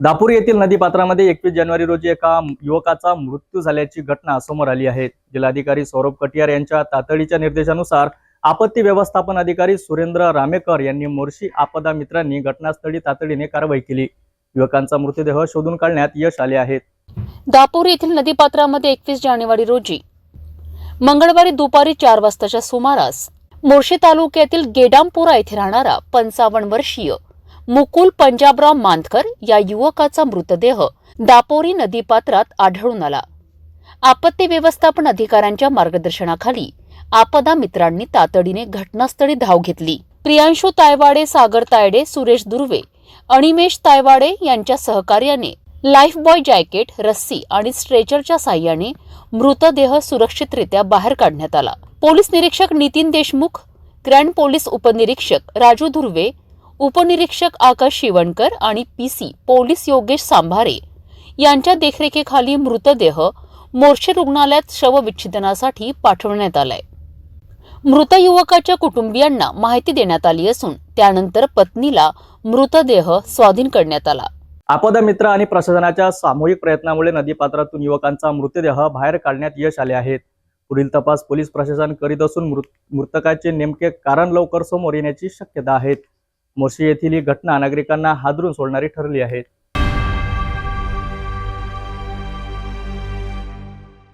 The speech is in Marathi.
दापूर येथील नदीपात्रामध्ये एकवीस जानेवारी रोजी एका युवकाचा मृत्यू झाल्याची घटना समोर आली आहे. जिल्हाधिकारी सौरभ कटियार यांच्या तातडीच्या निर्देशानुसार आपत्ती व्यवस्थापन अधिकारी सुरेंद्र रामेकर यांनी मोर्शी आपदा मित्रांनी घटनास्थळी तातडीने कारवाई केली. युवकांचा मृतदेह शोधून काढण्यात यश आले आहे. दापूर येथील नदीपात्रामध्ये एकवीस जानेवारी रोजी मंगळवारी दुपारी चार वाजताच्या सुमारास मोर्शी तालुक्यातील गेडामपुरा येथे राहणारा पंचावन्न वर्षीय मुकुल पंजाबराव मानकर या युवकाचा मृतदेह दापोरी नदीपात्रात आढळून आला. आपत्ती व्यवस्थापन अधिकाऱ्यांच्या मार्गदर्शनाखाली आपदा मित्रांनी तातडीने घटनास्थळी धाव घेतली. प्रियांशू तायवाडे सागर तायडे सुरेश दुर्वे अनिमेश तायवाडे यांच्या सहकार्याने लाईफ बॉय जॅकेट रस्सी आणि स्ट्रेचरच्या साह्याने मृतदेह सुरक्षितरित्या बाहेर काढण्यात आला. पोलीस निरीक्षक नितीन देशमुख ग्रँड पोलीस उपनिरीक्षक राजू धुर्वे उपनिरीक्षक आकाश शिवणकर आणि P C police Yogesh Sambhare यांच्या देखरेखीखाली मृतदेह मोर्शे रुग्णालयात शवविच्छेदनासाठी पाठवण्यात आलाय. मृत युवकाच्या कुटुंबियांना माहिती देण्यात आली असून त्यानंतर पत्नीला मृतदेह स्वाधीन करण्यात आला. आपदा मित्र आणि प्रशासनाच्या सामूहिक प्रयत्नामुळे नदीपात्रातून युवकांचा मृतदेह बाहेर काढण्यात यश आले आहेत पुढील तपास पोलीस प्रशासन करीत असून मृत मृतकाचे नेमके कारण लवकर समोर येण्याची शक्यता आहे. मोर्शी येथील ही घटना नागरिकांना हादरून सोडणारी ठरली आहे.